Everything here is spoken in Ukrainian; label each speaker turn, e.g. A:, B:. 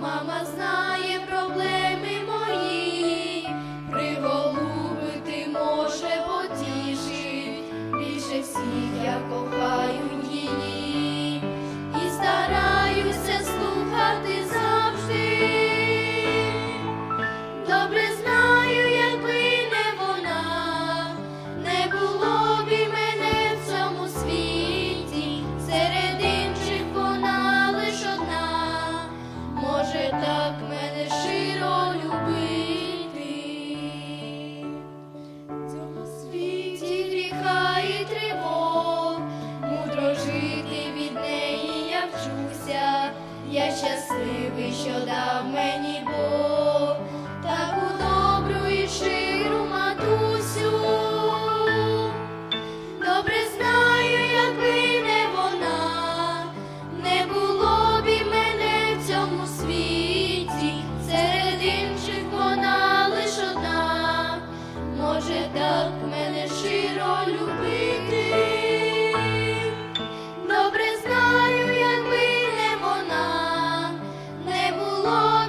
A: Mama я щасливий, що дав мені. Allah.